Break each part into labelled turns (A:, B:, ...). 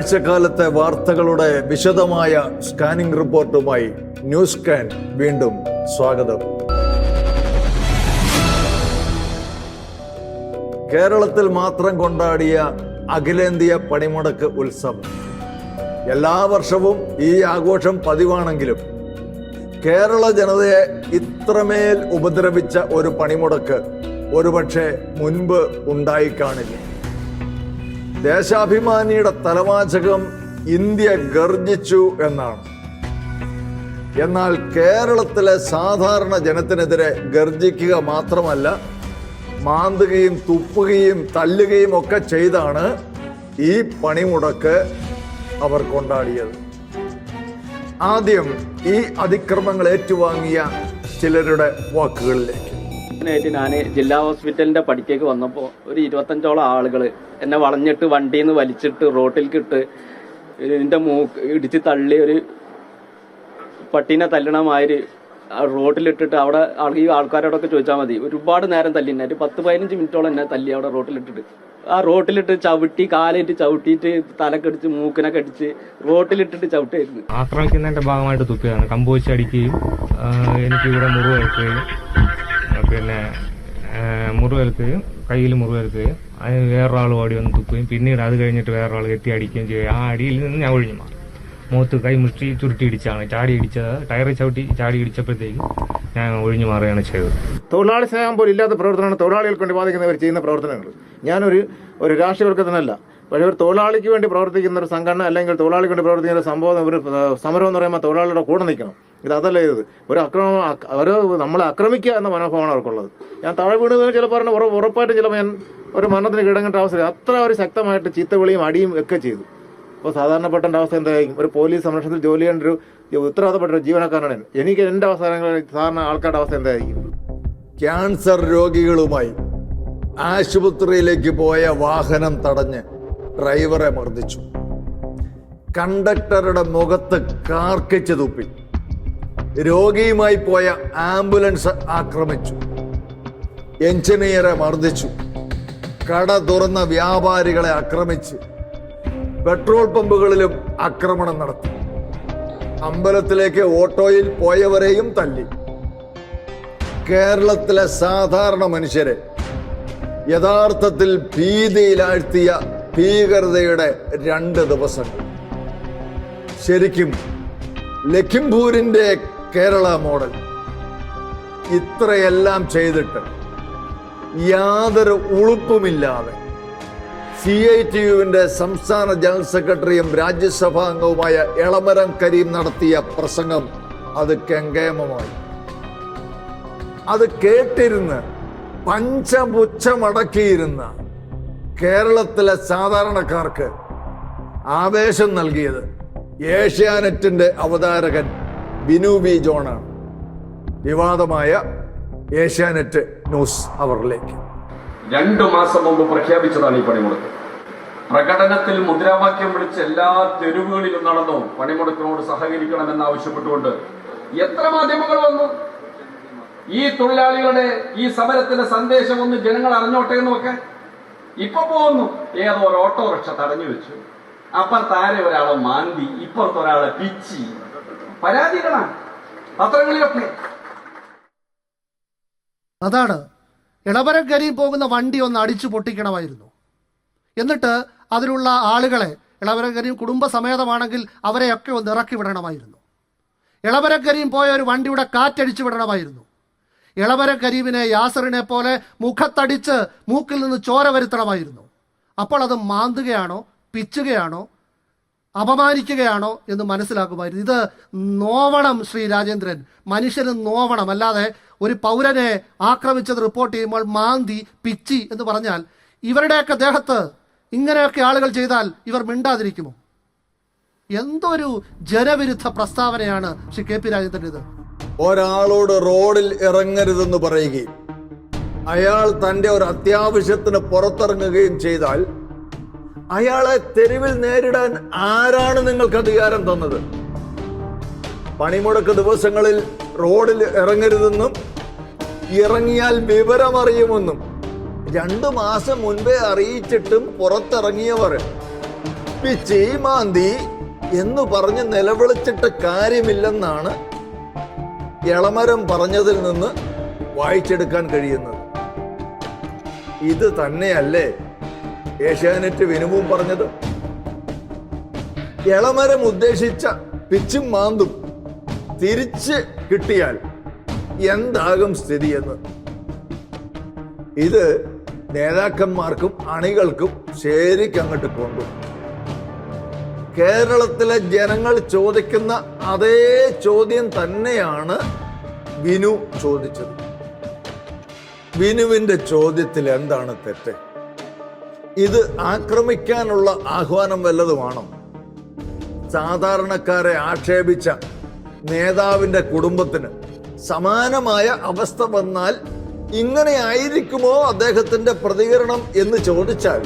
A: ഒരാഴ്ചക്കാലത്തെ വാർത്തകളുടെ വിശദമായ scanning റിപ്പോർട്ടുമായി news scan വീണ്ടും സ്വാഗതം. കേരളത്തിൽ മാത്രം കൊണ്ടാടിയ അഖിലേന്ത്യാ പണിമുടക്ക് ഉത്സവം. എല്ലാ വർഷവും ഈ ആഘോഷം പതിവാണെങ്കിലും കേരള ജനതയെ ഇത്രമേൽ ഉപദ്രവിച്ച ഒരു പണിമുടക്ക് ഒരുപക്ഷെ മുൻപ് ഉണ്ടായി കാണില്ല ദേശാഭിമാനിയുടെ തലവാചകം ഇന്ത്യ ഗർജിച്ചു എന്നാണ്. എന്നാൽ കേരളത്തിലെ സാധാരണ ജനത്തിനെതിരെ ഗർജിക്കുക മാത്രമല്ല മാന്തുകയും തുപ്പുകയും തല്ലുകയും ഒക്കെ ചെയ്താണ് ഈ പണിമുടക്ക് അവർ കൊണ്ടാടിയത്. ആദ്യം ഈ അതിക്രമങ്ങൾ ഏറ്റുവാങ്ങിയ ചിലരുടെ വാക്കുകളിലേക്ക്.
B: ഞാൻ ജില്ലാ ഹോസ്പിറ്റലിന്റെ പടിക്കേക്ക് വന്നപ്പോൾ ഒരു ഇരുപത്തഞ്ചോളം ആളുകൾ എന്നെ വളഞ്ഞിട്ട് വണ്ടിയിൽ നിന്ന് വലിച്ചിട്ട് റോട്ടിലേക്ക് ഇട്ട് എന്റെ മൂക്ക് ഇടിച്ച് തള്ളി ഒരു പട്ടീനെ തല്ലണ മാതിരി റോട്ടിലിട്ടിട്ട് അവിടെ ഈ ആൾക്കാരോടൊക്കെ ചോദിച്ചാൽ മതി. ഒരുപാട് നേരം തല്ലി എന്നെ. ഒരു പത്ത് പതിനഞ്ച് മിനിറ്റോളം എന്നെ തല്ലി അവിടെ റോട്ടിലിട്ടിട്ട്. ആ റോട്ടിലിട്ട് ചവിട്ടി കാലിട്ട് ചവിട്ടിയിട്ട് തലക്കടിച്ച് മൂക്കിനൊക്കെ അടിച്ച് റോട്ടിലിട്ടിട്ട് ചവിട്ടായിരുന്നു
C: ആക്രമിക്കുന്നതിന്റെ ഭാഗമായിട്ട് തുപ്പിയാണ് കമ്പോച്ച് അടിക്കുകയും എനിക്ക് ഇവിടെ മുറിവേൽക്കുകയും പിന്നെ മുറിവേൽക്കുകയും കയ്യിൽ മുറിവേൽക്കുകയും അതിന് വേറൊരാൾ ഓടി വന്ന് തുപ്പുകയും പിന്നീട് അത് കഴിഞ്ഞിട്ട് വേറൊരാൾ കെട്ടി അടിക്കുകയും ചെയ്യും. ആ അടിയിൽ നിന്ന് ഞാൻ ഒഴിഞ്ഞു മാറി. മുഖത്ത് കൈ മുഷ്ടി ചുരുട്ടി ഇടിച്ചാണ്. ചാടി ഇടിച്ചത് ടയറ് ചവിട്ടി ചാടി ഇടിച്ചപ്പോഴത്തേക്കും ഞാൻ ഒഴിഞ്ഞു മാറുകയാണ് ചെയ്തത്.
D: തൊഴിലാളി സ്നേഹം പോലും ഇല്ലാത്ത പ്രവർത്തനമാണ് തൊഴിലാളികൾക്ക് വേണ്ടി ബാധിക്കുന്നവർ ചെയ്യുന്ന പ്രവർത്തനങ്ങൾ. ഞാനൊരു ഒരു രാഷ്ട്രീയവർക്കത്തിനല്ല പക്ഷേ ഒരു തൊഴിലാളിക്ക് വേണ്ടി പ്രവർത്തിക്കുന്ന ഒരു സംഘടന അല്ലെങ്കിൽ തൊഴിലാളിക്ക് വേണ്ടി പ്രവർത്തിക്കുന്ന ഒരു സംഭവം ഒരു സമരം എന്ന് പറയുമ്പോൾ തൊഴിലാളിയുടെ കൂടെ നിൽക്കണം. ഇത് അതല്ല ഇത് ഒരു അക്രമ അക്- ഒരു നമ്മളെ ആക്രമിക്കുക എന്ന മനോഭാവമാണ് അവർക്കുള്ളത്. ഞാൻ താഴെ വീണ് ചിലപ്പോൾ ഉറപ്പായിട്ടും ചിലപ്പോൾ ഞാൻ ഒരു മരണത്തിന് കിടങ്ങേണ്ട അവസരം അത്ര ഒരു ശക്തമായിട്ട് ചീത്തവിളിയും അടിയും ഒക്കെ ചെയ്തു. അപ്പോൾ സാധാരണപ്പെട്ട അവസ്ഥ എന്തായിരിക്കും ഒരു പോലീസ് സംരക്ഷണത്തിൽ ജോലി ചെയ്യേണ്ട ഒരു ഉത്തരവാദപ്പെട്ട ഒരു ജീവനക്കാരനാണ് എനിക്ക് എന്റെ അവസരങ്ങളിൽ സാധാരണ ആൾക്കാരുടെ അവസ്ഥ എന്തായിരിക്കും
A: ക്യാൻസർ രോഗികളുമായി ആശുപത്രിയിലേക്ക് പോയ വാഹനം തടഞ്ഞ് ഡ്രൈവറെ മർദ്ദിച്ചു. കണ്ടക്ടറുടെ മുഖത്ത് കാർക്കിച്ച് തുപ്പി. രോഗിയുമായി പോയ ആംബുലൻസ് ആക്രമിച്ചു. എഞ്ചിനീയറെ മർദ്ദിച്ചു. കട തുറന്ന വ്യാപാരികളെ ആക്രമിച്ച് പെട്രോൾ പമ്പുകളിലും ആക്രമണം നടത്തി. അമ്പലത്തിലേക്ക് ഓട്ടോയിൽ പോയവരെയും തല്ലി. കേരളത്തിലെ സാധാരണ മനുഷ്യരെ യഥാർത്ഥത്തിൽ ഭീതിയിലാഴ്ത്തിയ ഭീകരതയുടെ രണ്ട് ദിവസങ്ങൾ. ശരിക്കും ലഖിംപൂരിന്റെ കേരള മോഡൽ ഇത്രയെല്ലാം ചെയ്തിട്ട് യാതൊരു ഉളുപ്പുമില്ലാതെ സി ഐ ടി യുവിന്റെ സംസ്ഥാന ജനറൽ സെക്രട്ടറിയും രാജ്യസഭാ അംഗവുമായ എളമരം കരീം നടത്തിയ പ്രസംഗം അത് കെങ്കേമമായി. അത് കേട്ടിരുന്ന് പഞ്ചപുച്ഛമടക്കിയിരുന്ന കേരളത്തിലെ സാധാരണക്കാർക്ക് ആവേശം നൽകിയത് ഏഷ്യാനെറ്റിന്റെ അവതാരകൻ ബിനു ബി ജോണാണ്. വിവാദമായ ഏഷ്യാനെറ്റ് ന്യൂസ് അവറിലേക്ക്
E: രണ്ടു മാസം മുമ്പ് പ്രഖ്യാപിച്ചതാണ് ഈ പണിമുടക്ക്. പ്രകടനത്തിൽ മുദ്രാവാക്യം വിളിച്ച് എല്ലാ തെരുവുകളിലും നടന്നു പണിമുടക്കിനോട് സഹകരിക്കണമെന്ന് ആവശ്യപ്പെട്ടുകൊണ്ട് എത്ര മാധ്യമങ്ങൾ വന്നു? ഈ തൊഴിലാളികളുടെ ഈ സമരത്തിന്റെ സന്ദേശം ഒന്ന് ജനങ്ങൾ അറിഞ്ഞോട്ടെ എന്നൊക്കെ? ഇപ്പൊ പോകുന്നു ഏതോ ഒരു ഓട്ടോറിക്ഷ തടഞ്ഞു വെച്ചു. അപ്പുറത്താരെ ഒരാളെ മാന്തി ഇപ്പുറത്തൊരാളെ പിച്ചി. പരാതികളാണ്. പത്രങ്ങളിലൊക്കെ.
F: അതാണ്. ഇളവരക്കരയിൽ പോകുന്ന വണ്ടി ഒന്ന് അടിച്ചു പൊട്ടിക്കണമായിരുന്നു. എന്നിട്ട് അതിലുള്ള ആളുകളെ ഇളവരക്കരയും കരിയും കുടുംബസമേതമാണെങ്കിൽ അവരെയൊക്കെ ഒന്ന് ഇറക്കി വിടണമായിരുന്നു. ഇളവരക്കരയും പോയ ഒരു വണ്ടിയുടെ കാറ്റടിച്ചു വിടണമായിരുന്നു. ഇളവര കരീമിനെ യാസറിനെ പോലെ മുഖത്തടിച്ച് മൂക്കിൽ നിന്ന് ചോര വരുത്തണമായിരുന്നു. അപ്പോൾ അത് മാന്തുകയാണോ പിച്ചുകയാണോ അപമാനിക്കുകയാണോ എന്ന് മനസ്സിലാക്കുമായിരുന്നു. ഇത് നോവണം ശ്രീ രാജേന്ദ്രൻ. മനുഷ്യന് നോവണം അല്ലാതെ ഒരു പൗരനെ ആക്രമിച്ചത് റിപ്പോർട്ട് ചെയ്യുമ്പോൾ മാന്തി പിച്ചി എന്ന് പറഞ്ഞാൽ ഇവരുടെയൊക്കെ ദേഹത്ത് ഇങ്ങനെയൊക്കെ ആളുകൾ ചെയ്താൽ ഇവർ മിണ്ടാതിരിക്കുമോ? എന്തൊരു ജനവിരുദ്ധ പ്രസ്താവനയാണ് ശ്രീ കെ പി രാജേന്ദ്രന്റെത്.
A: ഒരാളോട് റോഡിൽ ഇറങ്ങരുതെന്ന് പറയുകയും അയാൾ തന്റെ ഒരു അത്യാവശ്യത്തിന് പുറത്തിറങ്ങുകയും ചെയ്താൽ അയാളെ തെരുവിൽ നേരിടാൻ ആരാണ് നിങ്ങൾക്ക് അധികാരം തന്നത്? പണിമുടക്ക് ദിവസങ്ങളിൽ റോഡിൽ ഇറങ്ങരുതെന്നും ഇറങ്ങിയാൽ വിവരമറിയുമെന്നും രണ്ടു മാസം മുൻപേ അറിയിച്ചിട്ടും പുറത്തിറങ്ങിയവർ പിച്ചി മാന്തി എന്ന് പറഞ്ഞ് നിലവിളിച്ചിട്ട് കാര്യമില്ലെന്നാണ് ഇളമരം പറഞ്ഞതിൽ നിന്ന് വായിച്ചെടുക്കാൻ കഴിയുന്നത്. ഇത് തന്നെയല്ലേ ഏഷ്യാനെറ്റ് വിനുവും പറഞ്ഞത്? ഇളമരം ഉദ്ദേശിച്ച പിച്ചും മാന്തും തിരിച്ച് കിട്ടിയാൽ എന്താകും സ്ഥിതിയെന്ന് ഇത് നേതാക്കന്മാർക്കും അണികൾക്കും ശരിക്കങ്ങോട്ട് കൊണ്ടു കേരളത്തിലെ ജനങ്ങൾ ചോദിക്കുന്ന അതേ ചോദ്യം തന്നെയാണ് വിനു ചോദിച്ചത്. വിനുവിന്റെ ചോദ്യത്തിൽ എന്താണ് തെറ്റ്? ഇത് ആക്രമിക്കാനുള്ള ആഹ്വാനം വല്ലതുമാണോ? സാധാരണക്കാരെ ആക്ഷേപിച്ച നേതാവിന്റെ കുടുംബത്തിന് സമാനമായ അവസ്ഥ വന്നാൽ ഇങ്ങനെ ആയിരിക്കുമോ അദ്ദേഹത്തിന്റെ പ്രതികരണം എന്ന് ചോദിച്ചാൽ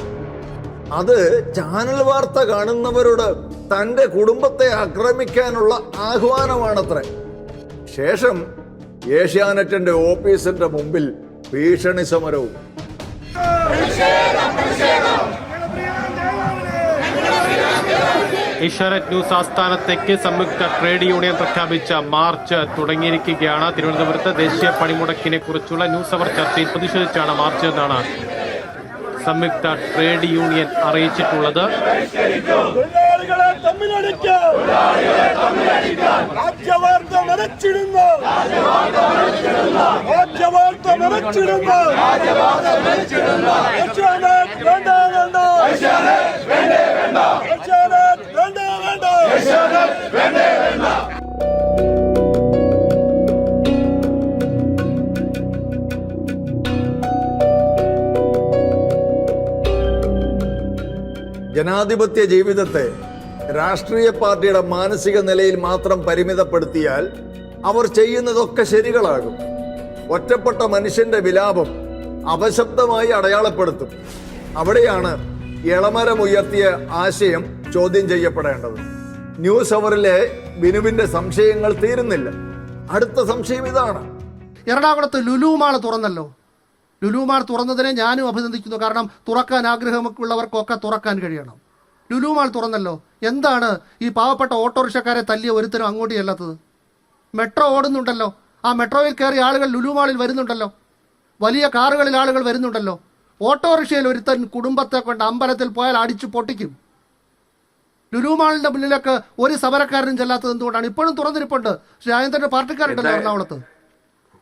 A: അത് ചാനൽ വാർത്ത കാണുന്നവരോട് തന്റെ കുടുംബത്തെ ആക്രമിക്കാനുള്ള ആഹ്വാനമാണത്രേ. ശേഷം ഏഷ്യാനെറ്റിന്റെ ഓഫീസിന്റെ മുമ്പിൽ ഭീഷണി സമരവും.
G: ഏഷ്യാനെറ്റ് ന്യൂസ് ആസ്ഥാനത്തേക്ക് സംയുക്ത ട്രേഡ് യൂണിയൻ പ്രഖ്യാപിച്ച മാർച്ച് തുടങ്ങിയിരിക്കുകയാണ്. തിരുവനന്തപുരത്ത് ദേശീയ പണിമുടക്കിനെ കുറിച്ചുള്ള ന്യൂസ് അവർ ചർച്ചയിൽ പ്രതിഷേധിച്ചാണ് മാർച്ച് എന്നാണ് സംയുക്ത ട്രേഡ് യൂണിയൻ അറിയിച്ചിട്ടുള്ളത്.
H: വേണ്ട വേണ്ട.
A: ജനാധിപത്യ ജീവിതത്തെ രാഷ്ട്രീയ പാർട്ടിയുടെ മാനസിക നിലയിൽ മാത്രം പരിമിതപ്പെടുത്തിയാൽ അവർ ചെയ്യുന്നതൊക്കെ ശരികളാകും. ഒറ്റപ്പെട്ട മനുഷ്യന്റെ വിലാപം അപശബ്ദമായി അടയാളപ്പെടുത്തും. അവിടെയാണ് ഇളമരമുയർത്തിയ ആശയം ചോദ്യം ചെയ്യപ്പെടേണ്ടത്. ന്യൂസ് അവറിലെ ബിനുവിന്റെ സംശയങ്ങൾ തീരുന്നില്ല. അടുത്ത സംശയം ഇതാണ്.
F: എറണാകുളത്ത് ലുലുമാൾ തുറന്നല്ലോ. ലുലുമാൾ തുറന്നതിനെ ഞാനും അഭിനന്ദിക്കുന്നു. കാരണം തുറക്കാൻ ആഗ്രഹമുള്ളവർക്കൊക്കെ തുറക്കാൻ കഴിയണം. ലുലുമാൾ തുറന്നല്ലോ. എന്താണ് ഈ പാവപ്പെട്ട ഓട്ടോറിക്ഷക്കാരെ തല്ലിയ ഒരുത്തരും അങ്ങോട്ട് ചെല്ലാത്തത്? മെട്രോ ഓടുന്നുണ്ടല്ലോ. ആ മെട്രോയിൽ കയറി ആളുകൾ ലുലുമാളിൽ വരുന്നുണ്ടല്ലോ. വലിയ കാറുകളിൽ ആളുകൾ വരുന്നുണ്ടല്ലോ. ഓട്ടോറിക്ഷയിൽ ഒരുത്തൻ കുടുംബത്തെ കൊണ്ട് അമ്പലത്തിൽ പോയാൽ അടിച്ചു പൊട്ടിക്കും. ലുലു മാളിന്റെ മുന്നിലേക്ക് ഒരു സമരക്കാരനും ചെല്ലാത്തത് എന്തുകൊണ്ടാണ്? ഇപ്പോഴും തുറന്നിരിപ്പുണ്ട്. ശ്രീ രാജേന്ദ്രന്റെ പാർട്ടിക്കാരുണ്ടല്ലോ എറണാകുളത്ത്.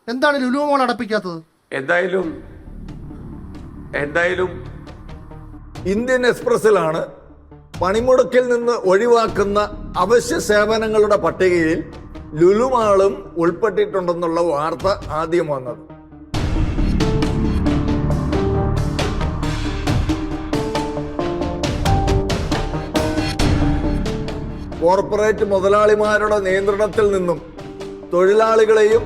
F: എന്താണ് ലുലുമാൾ അടപ്പിക്കാത്തത്?
I: എന്തായാലും എന്തായാലും
A: ഇന്ത്യൻ എക്സ്പ്രസിലാണ് പണിമുടക്കിൽ നിന്ന് ഒഴിവാക്കുന്ന അവശ്യ സേവനങ്ങളുടെ പട്ടികയിൽ ലുലുമാളും ഉൾപ്പെട്ടിട്ടുണ്ടെന്നുള്ള വാർത്ത ആദ്യം വന്നത്. കോർപ്പറേറ്റ് മുതലാളിമാരുടെ നിയന്ത്രണത്തിൽ നിന്നും തൊഴിലാളികളെയും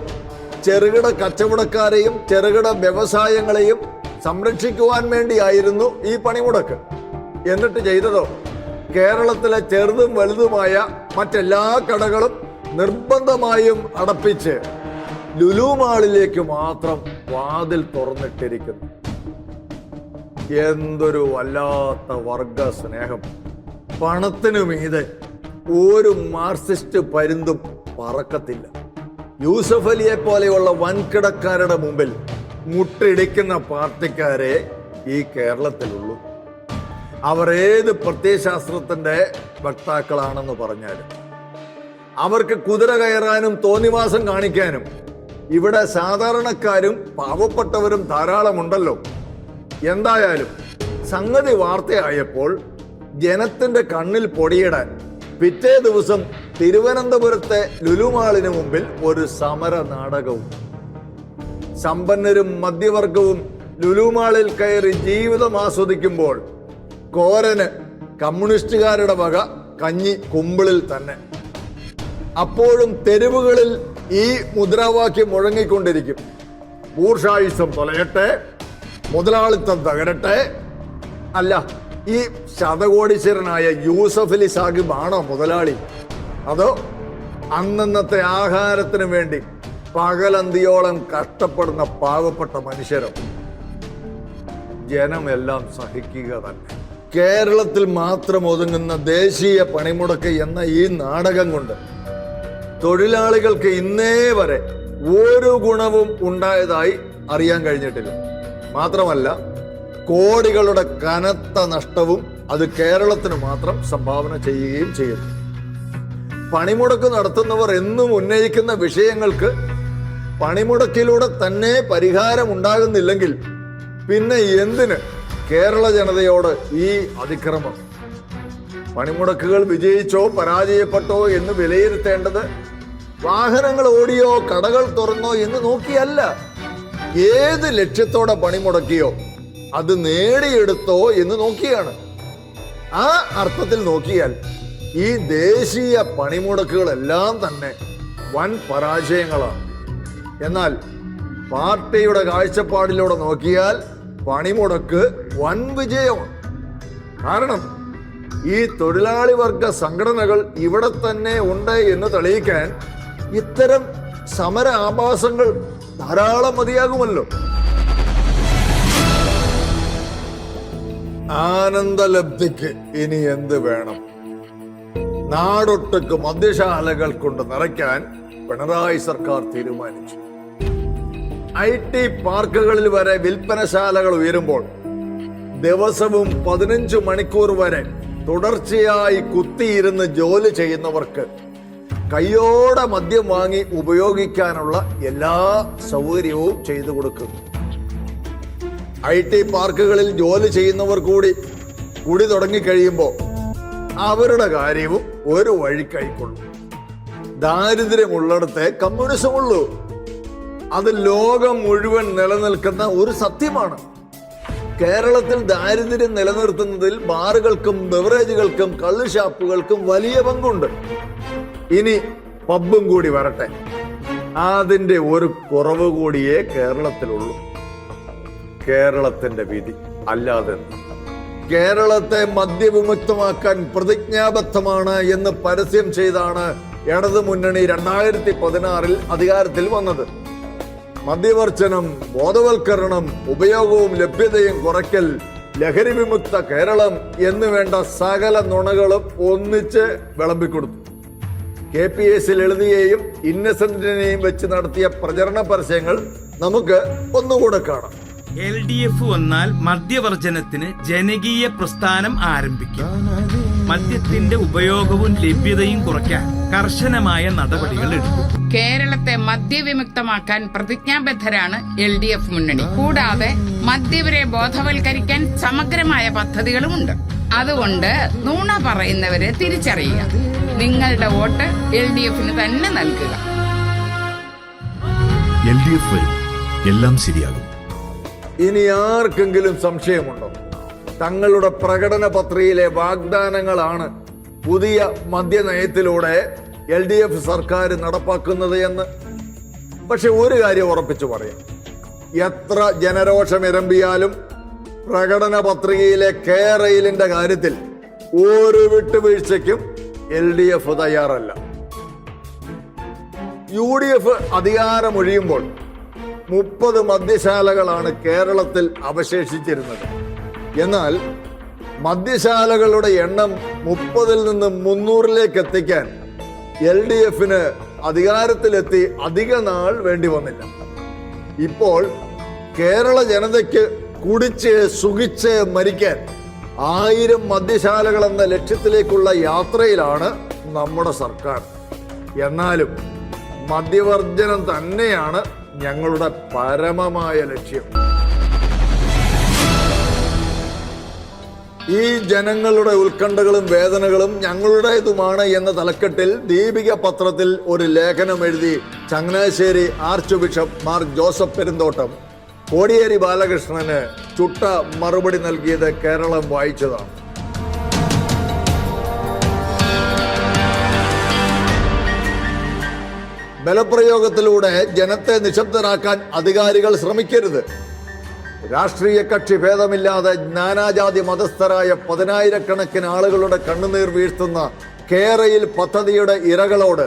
A: ചെറുകിട കച്ചവടക്കാരെയും ചെറുകിട വ്യവസായങ്ങളെയും സംരക്ഷിക്കുവാൻ വേണ്ടിയായിരുന്നു ഈ പണിമുടക്ക്. എന്നിട്ട് ചെയ്തതോ? കേരളത്തിലെ ചെറുതും വലുതുമായ മറ്റെല്ലാ കടകളും നിർബന്ധമായും അടപ്പിച്ച് ലുലു മാളിലേക്ക് മാത്രം വാതിൽ തുറന്നിട്ടിരിക്കുന്നു. എന്തൊരു വല്ലാത്ത വർഗ സ്നേഹം പണത്തിനു മീതെ ഒരു മാർസിസ്റ്റ് പരുന്തും പറക്കത്തില്ല. യൂസഫ് അലിയെ പോലെയുള്ള വൻകിടക്കാരുടെ മുമ്പിൽ മുട്ടിടിക്കുന്ന പാർട്ടിക്കാരെ ഈ കേരളത്തിലുള്ളൂ. അവർ ഏത് പ്രത്യയശാസ്ത്രത്തിന്റെ വക്താക്കളാണെന്ന് പറഞ്ഞാലും അവർക്ക് കുതിര കയറാനും തോന്നിവാസം കാണിക്കാനും ഇവിടെ സാധാരണക്കാരും പാവപ്പെട്ടവരും ധാരാളമുണ്ടല്ലോ. എന്തായാലും സംഗതി വാർത്തയായപ്പോൾ ജനത്തിന്റെ കണ്ണിൽ പൊടിയിടാൻ പിറ്റേ ദിവസം തിരുവനന്തപുരത്തെ ലുലുമാളിന് മുമ്പിൽ ഒരു സമര നാടകവും സമ്പന്നരും മധ്യവർഗവും ലുലുമാളിൽ കയറി ജീവിതം ആസ്വദിക്കുമ്പോൾ കോരന് കമ്മ്യൂണിസ്റ്റുകാരുടെ വക കഞ്ഞി കുമ്പിളിൽ തന്നെ. അപ്പോഴും തെരുവുകളിൽ ഈ മുദ്രാവാക്യം മുഴങ്ങിക്കൊണ്ടിരിക്കും. ബൂർഷായുസം തൊലയട്ടെ മുതലാളിത്തം തകരട്ടെ അല്ല ഈ ശതകോടീശ്വരനായ യൂസഫ് അലി സാഹിബ് ആണോ മുതലാളി? അതോ അന്നന്നത്തെ ആഹാരത്തിന് വേണ്ടി പകലന്തിയോളം കഷ്ടപ്പെടുന്ന പാവപ്പെട്ട മനുഷ്യരോ? ജനമെല്ലാം സഹിക്കുക തന്നെ. കേരളത്തിൽ മാത്രം ഒതുങ്ങുന്ന ദേശീയ പണിമുടക്ക് എന്ന ഈ നാടകം കൊണ്ട് തൊഴിലാളികൾക്ക് ഇന്നേ വരെ ഒരു ഗുണവും ഉണ്ടായതായി അറിയാൻ കഴിഞ്ഞിട്ടില്ല. മാത്രമല്ല കോടികളുടെ കനത്ത നഷ്ടവും അത് കേരളത്തിന് മാത്രം സംഭാവന ചെയ്യുകയും ചെയ്യുന്നു. പണിമുടക്ക് നടത്തുന്നവർ എന്നും ഉന്നയിക്കുന്ന വിഷയങ്ങൾക്ക് പണിമുടക്കിലൂടെ തന്നെ പരിഹാരം ഉണ്ടാകുന്നില്ലെങ്കിൽ പിന്നെ എന്തിന് കേരള ജനതയോട് ഈ അതിക്രമം? പണിമുടക്കുകൾ വിജയിച്ചോ പരാജയപ്പെട്ടോ എന്ന് വിലയിരുത്തേണ്ടത് വാഹനങ്ങൾ ഓടിയോ കടകൾ തുറന്നോ എന്ന് നോക്കിയല്ല. ഏത് ലക്ഷ്യത്തോടെ പണിമുടക്കിയോ? അത് നേടിയെടുത്തോ എന്ന് നോക്കിയാണ്. ആ അർത്ഥത്തിൽ നോക്കിയാൽ ഈ ദേശീയ പണിമുടക്കുകളെല്ലാം തന്നെ വൻ പരാജയങ്ങളാണ്. എന്നാൽ പാർട്ടിയുടെ കാഴ്ചപ്പാടിലൂടെ നോക്കിയാൽ പണിമുടക്ക് വൻ വിജയമാണ്. കാരണം ഈ തൊഴിലാളി വർഗ സംഘടനകൾ ഇവിടെ തന്നെ ഉണ്ട് എന്ന് തെളിയിക്കാൻ ഇത്തരം സമര ആഭാസങ്ങൾ ധാരാളം മതിയാകുമല്ലോ. ആനന്ദലബ്ധിക്ക് ഇനി എന്ത് വേണം? നാടൊട്ടക്ക് മദ്യശാലകൾ കൊണ്ട് നിറയ്ക്കാൻ പിണറായി സർക്കാർ തീരുമാനിച്ചു. ഐ ടി പാർക്കുകളിൽ വരെ വിൽപ്പനശാലകൾ ഉയരുമ്പോൾ ദിവസവും പതിനഞ്ച് മണിക്കൂർ വരെ തുടർച്ചയായി കുത്തിയിരുന്ന് ജോലി ചെയ്യുന്നവർക്ക് കയ്യോടെ മദ്യം വാങ്ങി ഉപയോഗിക്കാനുള്ള എല്ലാ സൗകര്യവും ചെയ്തു കൊടുക്കുന്നു. ഐ ടി പാർക്കുകളിൽ ജോലി ചെയ്യുന്നവർ കൂടി കുടി തുടങ്ങിക്കഴിയുമ്പോൾ അവരുടെ കാര്യവും ഒരു വഴിക്കൈക്കൊള്ളും ദാരിദ്ര്യമുള്ളിടത്തെ കമ്മ്യൂണിസം ഉള്ളൂ അത് ലോകം മുഴുവൻ നിലനിൽക്കുന്ന ഒരു സത്യമാണ്. കേരളത്തിൽ ദാരിദ്ര്യം നിലനിർത്തുന്നതിൽ ബാറുകൾക്കും ബെവറേജുകൾക്കും കള്ള് ഷാപ്പുകൾക്കും വലിയ പങ്കുണ്ട്. ഇനി പബ്ബും കൂടി വരട്ടെ. അതിന്റെ ഒരു കുറവ് കൂടിയേ കേരളത്തിലുള്ളൂ. കേരളത്തിന്റെ വിധി അല്ലാതെ കേരളത്തെ മദ്യവിമുക്തമാക്കാൻ പ്രതിജ്ഞാബദ്ധമാണ് എന്ന് പരസ്യം ചെയ്താണ് ഇടതു മുന്നണി രണ്ടായിരത്തി പതിനാറിൽ അധികാരത്തിൽ വന്നത്. മദ്യവർജനം ബോധവൽക്കരണം ഉപയോഗവും ലഭ്യതയും കുറയ്ക്കൽ ലഹരി വിമുക്ത കേരളം എന്ന് വേണ്ട സകല നുണകളും ഒന്നിച്ച് വിളമ്പിക്കൊടുത്തു. കെ പി എസ് ലളിതയെയും ഇന്നസെന്റിനെയും വെച്ച് നടത്തിയ പ്രചരണ പരസ്യങ്ങൾ നമുക്ക് ഒന്നുകൂടെ കാണാം.
I: എൽ ഡി എഫ് വന്നാൽ മദ്യവർജനത്തിന് ജനകീയ പ്രസ്ഥാനം ആരംഭിക്കും. മദ്യത്തിന്റെ ഉപയോഗവും ലഭ്യതയും കുറയ്ക്കാൻ കർശനമായ നടപടികൾ എടുക്കും.
J: കേരളത്തെ മദ്യവിമുക്തമാക്കാൻ പ്രതിജ്ഞാബദ്ധരാണ് എൽ ഡി എഫ് മുന്നണി. കൂടാതെ മദ്യവരെ ബോധവൽക്കരിക്കാൻ സമഗ്രമായ പദ്ധതികളും ഉണ്ട് അതുകൊണ്ട് നുണ പറയുന്നവരെ തിരിച്ചറിയുക. നിങ്ങളുടെ വോട്ട് എൽ ഡി എഫിന് തന്നെ നൽകുക.
K: എൽ ഡി എഫ് വരും. എല്ലാം ശരിയാകും.
A: ഇനി ആർക്കെങ്കിലും സംശയമുണ്ടോ? തങ്ങളുടെ പ്രകടന പത്രികയിലെ വാഗ്ദാനങ്ങളാണ് പുതിയ മദ്യനയത്തിലൂടെ എൽ ഡി എഫ് സർക്കാർ നടപ്പാക്കുന്നത് എന്ന്. പക്ഷെ ഒരു കാര്യം ഉറപ്പിച്ചു പറയാം. എത്ര ജനരോഷം ഇരമ്പിയാലും പ്രകടന പത്രികയിലെ കേരയിലിന്റെ കാര്യത്തിൽ ഒരു വിട്ടുവീഴ്ചയ്ക്കും എൽ ഡി എഫ് തയ്യാറല്ല. യു ഡി എഫ് അധികാരമൊഴിയുമ്പോൾ മുപ്പത് മദ്യശാലകളാണ് കേരളത്തിൽ അവശേഷിച്ചിരുന്നത്. എന്നാൽ മദ്യശാലകളുടെ എണ്ണം മുപ്പതിൽ നിന്ന് മുന്നൂറിലേക്ക് എത്തിക്കാൻ എൽ ഡി എഫിന് അധികാരത്തിലെത്തി അധിക നാൾ വേണ്ടി വന്നില്ല. ഇപ്പോൾ കേരള ജനതയ്ക്ക് കുടിച്ച് സുഖിച്ച് മരിക്കാൻ ആയിരം മദ്യശാലകൾ എന്ന ലക്ഷ്യത്തിലേക്കുള്ള യാത്രയിലാണ് നമ്മുടെ സർക്കാർ. എന്നാലും മദ്യവർജനം തന്നെയാണ് ഞങ്ങളുടെ പരമമായ ലക്ഷ്യം. ഈ ജനങ്ങളുടെ ഉത്കണ്ഠകളും വേദനകളും ഞങ്ങളുടേതുമാണ് എന്ന തലക്കെട്ടിൽ ദീപിക പത്രത്തിൽ ഒരു ലേഖനം എഴുതി Changanassery archbishop Mar Joseph Perumthottam. Kodiyeri ബാലകൃഷ്ണന് ചുട്ട മറുപടി നൽകിയത് കേരളം വായിച്ചതാണ്. ബലപ്രയോഗത്തിലൂടെ ജനത്തെ നിശബ്ദരാക്കാൻ അധികാരികൾ ശ്രമിക്കരുത്. രാഷ്ട്രീയ കക്ഷി ഭേദമില്ലാതെ നാനാജാതി മതസ്ഥരായ പതിനായിരക്കണക്കിന് ആളുകളുടെ കണ്ണുനീർ വീഴ്ത്തുന്ന കേരയിൽ പദ്ധതിയുടെ ഇരകളോട്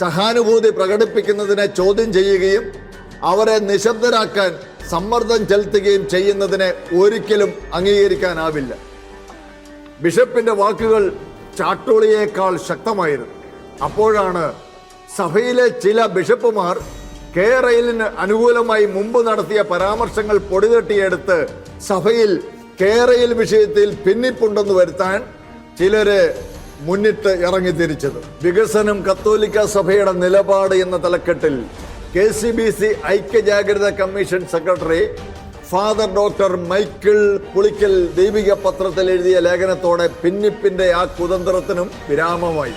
A: സഹാനുഭൂതി പ്രകടിപ്പിക്കുന്നതിനെ ചോദ്യം ചെയ്യുകയും അവരെ നിശബ്ദരാക്കാൻ സമ്മർദ്ദം ചെലുത്തുകയും ചെയ്യുന്നതിനെ ഒരിക്കലും അംഗീകരിക്കാനാവില്ല. ബിഷപ്പിന്റെ വാക്കുകൾ ചാട്ടോളിയേക്കാൾ ശക്തമായിരുന്നു. അപ്പോഴാണ് സഭയിലെ ചില ബിഷപ്പുമാർ കെ റെയിലിന് അനുകൂലമായി മുമ്പ് നടത്തിയ പരാമർശങ്ങൾ പൊടിതട്ടിയെടുത്ത് സഭയിൽ കെ റെയിൽ വിഷയത്തിൽ പിന്നിപ്പുണ്ടെന്ന് വരുത്താൻ ചിലര് മുന്നിട്ട് ഇറങ്ങി തിരിച്ചത് വികസനം കത്തോലിക്ക സഭയുടെ നിലപാട് എന്ന തലക്കെട്ടിൽ K C B C ഐക്യജാഗ്രത commission secretary father doctor Michael Pulickal ദൈവിക പത്രത്തിൽ എഴുതിയ ലേഖനത്തോടെ പിന്നിപ്പിന്റെ ആ കുതന്ത്രത്തിനും വിരാമമായി.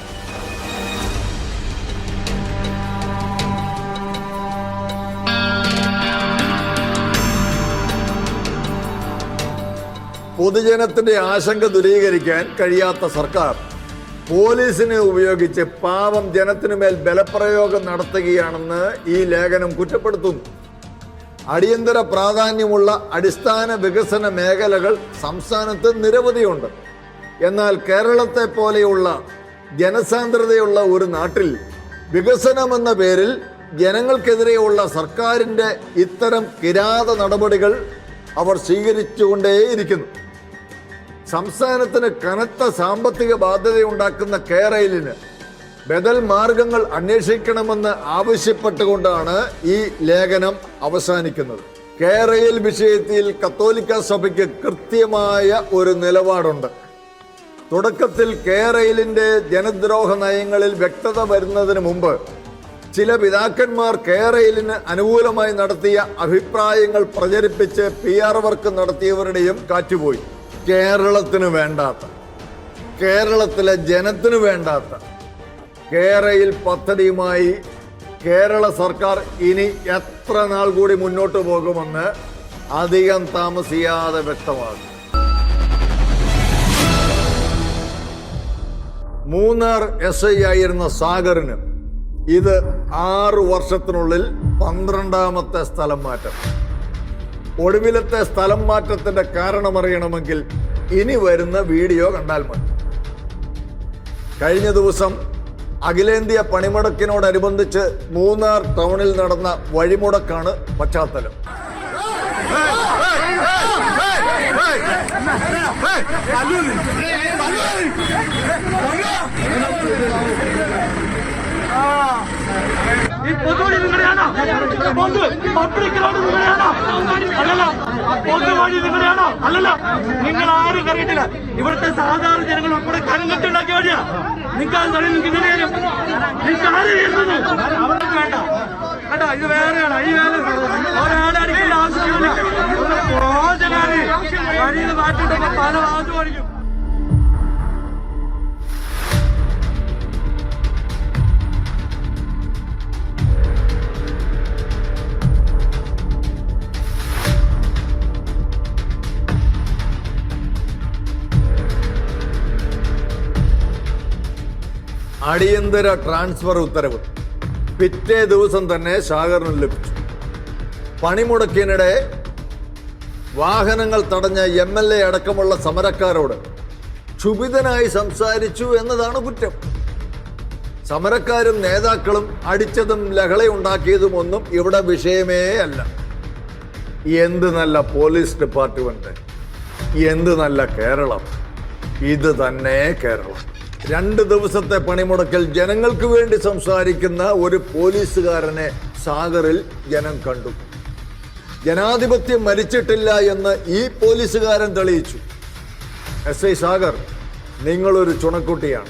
A: പൊതുജനത്തിന്റെ ആശങ്ക ദൂരീകരിക്കാൻ കഴിയാത്ത സർക്കാർ പോലീസിനെ ഉപയോഗിച്ച് പാവം ജനത്തിനുമേൽ ബലപ്രയോഗം നടത്തുകയാണെന്ന് ഈ ലേഖനം കുറ്റപ്പെടുത്തുന്നു. അടിയന്തര പ്രാധാന്യമുള്ള അടിസ്ഥാന വികസന മേഖലകൾ സംസ്ഥാനത്ത് നിരവധിയുണ്ട്. എന്നാൽ കേരളത്തെ പോലെയുള്ള ജനസാന്ദ്രതയുള്ള ഒരു നാട്ടിൽ വികസനമെന്ന പേരിൽ ജനങ്ങൾക്കെതിരെയുള്ള സർക്കാരിന്റെ ഇത്തരം കിരാത നടപടികൾ അവർ സ്വീകരിച്ചുകൊണ്ടേയിരിക്കുന്നു. സംസ്ഥാനത്തിന് കനത്ത സാമ്പത്തിക ബാധ്യതയുണ്ടാക്കുന്ന കേരളിന് ബദൽ മാർഗങ്ങൾ അന്വേഷിക്കണമെന്ന് ആവശ്യപ്പെട്ടുകൊണ്ടാണ് ഈ ലേഖനം അവസാനിക്കുന്നത്. കേരയിൽ വിഷയത്തിൽ കത്തോലിക്ക സഭയ്ക്ക് കൃത്യമായ ഒരു നിലപാടുണ്ട്. തുടക്കത്തിൽ കേരളിന്റെ ജനദ്രോഹ നയങ്ങളിൽ വ്യക്തത വരുന്നതിന് മുമ്പ് ചില പിതാക്കന്മാർ കേരളിന് അനുകൂലമായി നടത്തിയ അഭിപ്രായങ്ങൾ പ്രചരിപ്പിച്ച് പി ആർ വർക്ക് നടത്തിയവരുടെയും കാറ്റുപോയി. കേരളത്തിന് വേണ്ടാത്ത കേരളത്തിലെ ജനത്തിന് വേണ്ടാത്ത കേരയിൽ പദ്ധതിയുമായി കേരള സർക്കാർ ഇനി എത്ര നാൾ കൂടി മുന്നോട്ട് പോകുമെന്ന് അധികം താമസിയാതെ വ്യക്തമാകും. മൂന്നാർ എസ് ഐ ആയിരുന്ന സാഗറിന് ഇത് ആറു വർഷത്തിനുള്ളിൽ പന്ത്രണ്ടാമത്തെ സ്ഥലം മാറ്റം. ഒടുവിലത്തെ സ്ഥലം മാറ്റത്തിന്റെ കാരണം അറിയണമെങ്കിൽ ഇനി വരുന്ന വീഡിയോ കണ്ടാൽ മതി കഴിഞ്ഞ ദിവസം അഖിലേന്ത്യാ പണിമുടക്കിനോടനുബന്ധിച്ച് മൂന്നാർ ടൗണിൽ നടന്ന വഴിമുടക്കാണ് പശ്ചാത്തലം
H: ഈ പൊതുവഴി നിങ്ങളെയാണോ പൊതു പബ്ലിക് റോഡ് നിങ്ങളെയാണോ അല്ലല്ല പൊതുവഴി നിങ്ങളെയാണോ അല്ലല്ല നിങ്ങൾ ആരും കറിയിട്ടില്ല ഇവിടുത്തെ സാധാരണ ജനങ്ങൾ ഉൾപ്പെടെ കരങ്ങട്ടുണ്ടാക്കിയ വഴിയാ. നിങ്ങൾക്ക് അത് അറിയാം നിങ്ങൾക്ക് ആര് ചെയ്യുന്നു ചെയ്യുന്നത് അവർക്ക് വേണ്ട. കേട്ടോ ഇത് വേറെയാണ്. ഈ വേറെ ഒരാളെ അടിക്കേണ്ട ആവശ്യമില്ല പ്രോജനാണ് വഴിയിൽ മാറ്റിട്ട് പല വാദം അടിക്കും.
A: അടിയന്തര ട്രാൻസ്ഫർ ഉത്തരവ്. പിറ്റേ ദിവസം തന്നെ സാഗറിന് ലഭിച്ചു. പണിമുടക്കിനിടെ വാഹനങ്ങൾ തടഞ്ഞ എം എൽ എ അടക്കമുള്ള സമരക്കാരോട് ക്ഷുഭിതനായി സംസാരിച്ചു എന്നതാണ് കുറ്റം. സമരക്കാരും നേതാക്കളും അടിച്ചതും ലഹളയുണ്ടാക്കിയതും ഒന്നും ഇവിടെ വിഷയമേ അല്ല. എന്ത് നല്ല പോലീസ് ഡിപ്പാർട്ട്മെന്റ്. എന്ത് നല്ല കേരളം. ഇത് തന്നെ കേരളം. രണ്ട് ദിവസത്തെ പണിമുടക്കിൽ ജനങ്ങൾക്ക് വേണ്ടി സംസാരിക്കുന്ന ഒരു പോലീസുകാരനെ സാഗറിൽ ജനം കണ്ടു. ജനാധിപത്യം മരിച്ചിട്ടില്ല എന്ന് ഈ പോലീസുകാരൻ തെളിയിച്ചു. എസ് ഐ സാഗർ നിങ്ങളൊരു ചുണക്കുട്ടിയാണ്.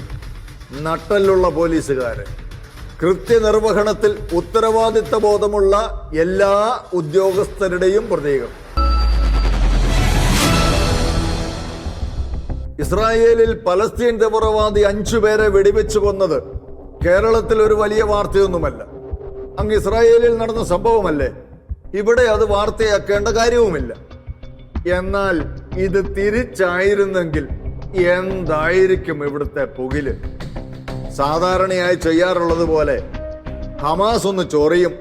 A: നട്ടലുള്ള പോലീസുകാരൻ. കൃത്യനിർവഹണത്തിൽ ഉത്തരവാദിത്ത ബോധമുള്ള എല്ലാ ഉദ്യോഗസ്ഥരുടെയും പ്രതീകം. ഇസ്രായേലിൽ പലസ്തീൻ തീവ്രവാദി അഞ്ചു പേരെ വെടിവെച്ചു കൊന്നത് കേരളത്തിൽ ഒരു വലിയ വാർത്തയൊന്നുമല്ല. അങ്ങ് ഇസ്രായേലിൽ നടന്ന സംഭവമല്ലേ? ഇവിടെ അത് വാർത്തയാക്കേണ്ട കാര്യവുമില്ല. എന്നാൽ ഇത് തിരിച്ചായിരുന്നെങ്കിൽ എന്തായിരിക്കും ഇവിടുത്തെ പുകിൽ? സാധാരണയായി ചെയ്യാറുള്ളത് പോലെ ഹമാസ് ഒന്ന് ചൊറിയും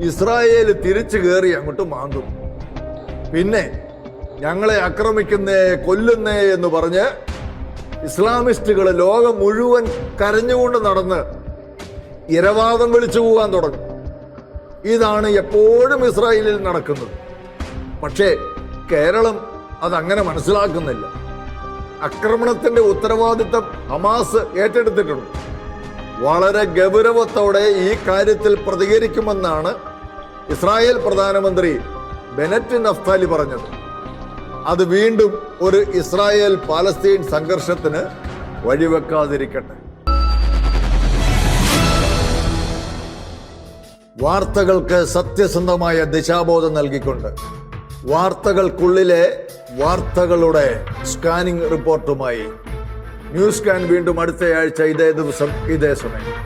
A: ഇസ്രായേൽ തിരിച്ചു കയറി അങ്ങോട്ട് മാന്തും. പിന്നെ ഞങ്ങളെ ആക്രമിക്കുന്നേ കൊല്ലുന്നേ എന്ന് പറഞ്ഞ് ഇസ്ലാമിസ്റ്റുകൾ ലോകം മുഴുവൻ കരഞ്ഞുകൊണ്ട് നടന്ന് ഇരവാദം വിളിച്ചു പോകാൻ തുടങ്ങും. ഇതാണ് എപ്പോഴും ഇസ്രായേലിൽ നടക്കുന്നത്. പക്ഷേ കേരളം അതങ്ങനെ മനസ്സിലാക്കുന്നില്ല. ആക്രമണത്തിന്റെ ഉത്തരവാദിത്തം ഹമാസ് ഏറ്റെടുത്തിട്ടുണ്ട്. വളരെ ഗൗരവത്തോടെ ഈ കാര്യത്തിൽ പ്രതികരിക്കുമെന്നാണ് ഇസ്രായേൽ പ്രധാനമന്ത്രി ബെനറ്റ് നഫ്താലി പറഞ്ഞത്. അത് വീണ്ടും ഒരു ഇസ്രായേൽ പാലസ്തീൻ സംഘർഷത്തിന് വഴിവെക്കാതിരിക്കട്ടെ. വാർത്തകൾക്ക് സത്യസന്ധമായ ദിശാബോധം നൽകിക്കൊണ്ട് വാർത്തകൾക്കുള്ളിലെ വാർത്തകളുടെ സ്കാനിംഗ് റിപ്പോർട്ടുമായി ന്യൂസ് സ്കാൻ വീണ്ടും അടുത്തയാഴ്ച ഇതേ ദിവസം ഇതേ സമയം.